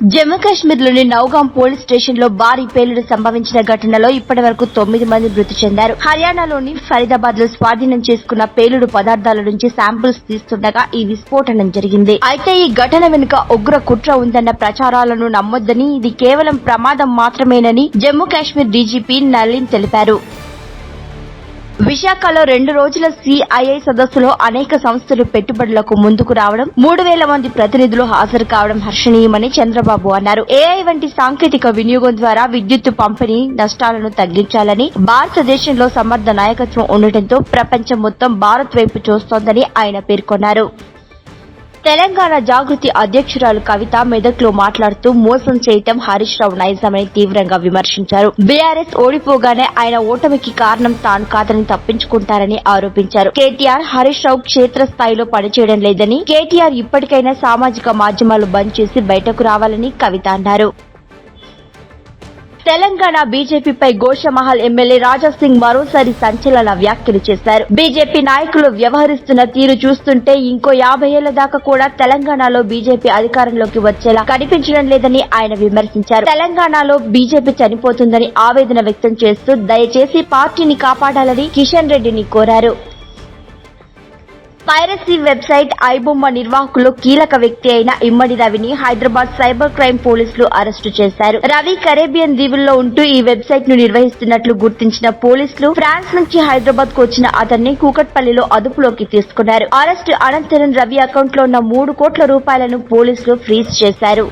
జమ్మూ కాశ్మీర్లోని నౌగాం పోలీస్ స్టేషన్లో భారీ పేలుడు సంభవించిన ఘటనలో ఇప్పటి వరకు తొమ్మిది మంది మృతి చెందారు. హర్యానాలోని ఫరీదాబాద్లో స్వాధీనం చేసుకున్న పేలుడు పదార్థాల నుంచి శాంపిల్స్ తీస్తుండగా ఈ విస్ఫోటనం జరిగింది. అయితే ఈ ఘటన వెనుక ఉగ్ర కుట్ర ఉందన్న ప్రచారాలను నమ్మొద్దని ఇది కేవలం ప్రమాదం మాత్రమేనని జమ్మూ కాశ్మీర్ డీజీపీ నలీన్ తెలిపారు. విశాఖలో రెండు రోజుల సిఐఐ సదస్సులో అనేక సంస్థలు పెట్టుబడులకు ముందుకు రావడం మూడు వేల మంది ప్రతినిధులు హాజరు కావడం హర్షణీయమని చంద్రబాబు అన్నారు. ఏఐ వంటి సాంకేతిక వినియోగం ద్వారా విద్యుత్ పంపిణీ నష్టాలను తగ్గించాలని భారతదేశంలో సమర్థ నాయకత్వం ఉండటంతో ప్రపంచం మొత్తం భారత్ వైపు చూస్తోందని ఆయన పేర్కొన్నారు. తెలంగాణ జాగృతి అధ్యక్షురాలు కవిత మెదక్లో మాట్లాడుతూ మోసం చేయటం హరీష్ రావు నైజమని తీవ్రంగా విమర్శించారు. బీఆర్ఎస్ ఓడిపోగానే ఆయన ఓటమికి కారణం తాను కాదని తప్పించుకుంటారని ఆరోపించారు. కేటీఆర్ హరీష్ రావు క్షేత్రస్థాయిలో పనిచేయడం లేదని కేటీఆర్ ఇప్పటికైనా సామాజిక మాధ్యమాలు బంద్ చేసి బయటకు రావాలని కవిత అన్నారు. తెలంగాణ బీజేపీపై గోషమహల్ ఎమ్మెల్యే రాజాసింగ్ మరోసారి సంచలన వ్యాఖ్యలు చేశారు. బీజేపీ నాయకులు వ్యవహరిస్తున్న తీరు చూస్తుంటే ఇంకో యాభై ఏళ్ళ దాకా కూడా తెలంగాణలో బీజేపీ అధికారంలోకి వచ్చేలా కనిపించడం లేదని ఆయన విమర్శించారు. తెలంగాణలో బీజేపీ చనిపోతుందని ఆవేదన వ్యక్తం చేస్తూ దయచేసి పార్టీని కాపాడాలని కిషన్ రెడ్డిని కోరారు. పైరసీ వెబ్సైట్ ఐబొమ్మ నిర్వాహకులు కీలక వ్యక్తి అయిన ఇమ్మడి రవిని హైదరాబాద్ సైబర్ క్రైమ్ పోలీసులు అరెస్టు చేశారు. రవి కరేబియన్ దీవుల్లో ఉంటూ ఈ వెబ్సైట్ను నిర్వహిస్తున్నట్లు గుర్తించిన పోలీసులు ఫ్రాన్స్ నుంచి హైదరాబాద్కు వచ్చిన అతన్ని కూకట్పల్లిలో అదుపులోకి తీసుకున్నారు. అరెస్టు అనంతరం రవి అకౌంట్లో ఉన్న మూడు కోట్ల రూపాయలను పోలీసులు ఫ్రీజ్ చేశారు.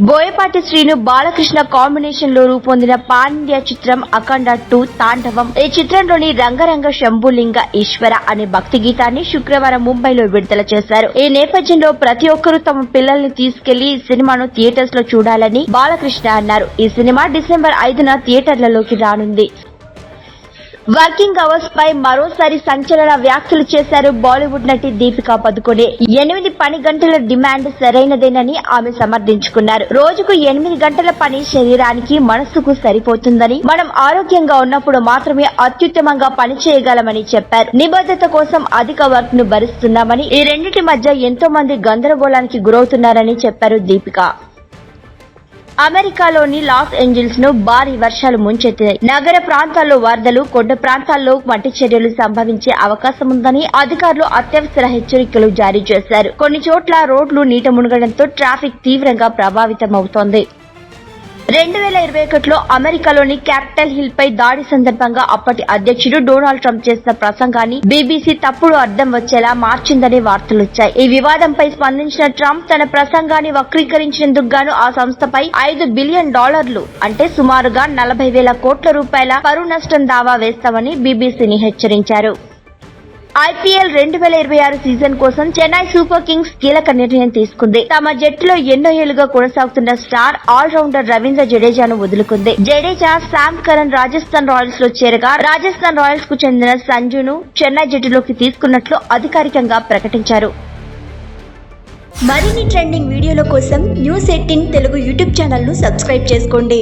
బోయపాటి శ్రీను బాలకృష్ణ కాంబినేషన్లో రూపొందిన పాన్ ఇండియా చిత్రం అఖండ టూ తాండవం. ఈ చిత్రంలోని రంగరంగ శంభులింగ ఈశ్వర అనే భక్తి గీతాన్ని శుక్రవారం ముంబైలో విడుదల చేశారు. ఈ నేపథ్యంలో ప్రతి ఒక్కరూ తమ పిల్లల్ని తీసుకెళ్ళి ఈ సినిమాను థియేటర్స్లో చూడాలని బాలకృష్ణ అన్నారు. ఈ సినిమా డిసెంబర్ ఐదున థియేటర్లలోకి రానుంది. వర్కింగ్ అవర్స్ పై మరోసారి సంచలన వ్యాఖ్యలు చేశారు బాలీవుడ్ నటి దీపికా పదుకొనే. ఎనిమిది పని గంటల డిమాండ్ సరైనదేనని ఆమె సమర్థించుకున్నారు. రోజుకు ఎనిమిది గంటల పని శరీరానికి మనస్సుకు సరిపోతుందని మనం ఆరోగ్యంగా ఉన్నప్పుడు మాత్రమే అత్యుత్తమంగా పని చేయగలమని చెప్పారు. నిబద్ధత కోసం అధిక వర్క్ను భరిస్తున్నామని ఈ రెండింటి మధ్య ఎంతో మంది గందరగోళానికి గురవుతున్నారని చెప్పారు దీపిక. అమెరికాలోని లాస్ ఏంజల్స్ను భారీ వర్షాలు ముంచెత్తాయి. నగర ప్రాంతాల్లో వరదలు కొండ ప్రాంతాల్లో మట్టి చర్యలు సంభవించే అవకాశం ఉందని అధికారులు అత్యవసర హెచ్చరికలు జారీ చేశారు. కొన్ని చోట్ల రోడ్లు నీట మునగడంతో ట్రాఫిక్ తీవ్రంగా ప్రభావితమవుతోంది. రెండు వేల ఇరవై ఒకటిలో అమెరికాలోని క్యాపిటల్ హిల్ పై దాడి సందర్భంగా అప్పటి అధ్యక్షుడు డొనాల్డ్ ట్రంప్ చేసిన ప్రసంగాన్ని బీబీసీ తప్పుడు అర్థం వచ్చేలా మార్చిందనే వార్తలొచ్చాయి. ఈ వివాదంపై స్పందించిన ట్రంప్ తన ప్రసంగాన్ని వక్రీకరించినందుకు గాను ఆ సంస్థపై ఐదు బిలియన్ డాలర్లు అంటే సుమారుగా నలభై వేల కోట్ల రూపాయల పరువు నష్టం దావా వేస్తామని బీబీసీని హెచ్చరించారు. ఐపీఎల్ రెండు వేల ఇరవై ఆరు సీజన్ కోసం చెన్నై సూపర్ కింగ్స్ కీలక నిర్ణయం తీసుకుంది. తమ జట్టులో ఎన్నో ఏళ్ళుగా కొనసాగుతున్న స్టార్ ఆల్రౌండర్ రవీంద్ర జడేజాను వదులుకుంది. జడేజా శామ్ కరణ్ రాజస్థాన్ రాయల్స్లో చేరగా రాజస్థాన్ రాయల్స్కు చెందిన సంజును చెన్నై జట్టులోకి తీసుకున్నట్లు అధికారికంగా ప్రకటించారు. మరిన్ని ట్రెండింగ్ వీడియోల కోసం న్యూస్ ఎయిటీన్ తెలుగు యూట్యూబ్ ఛానల్ను సబ్స్క్రైబ్ చేసుకోండి.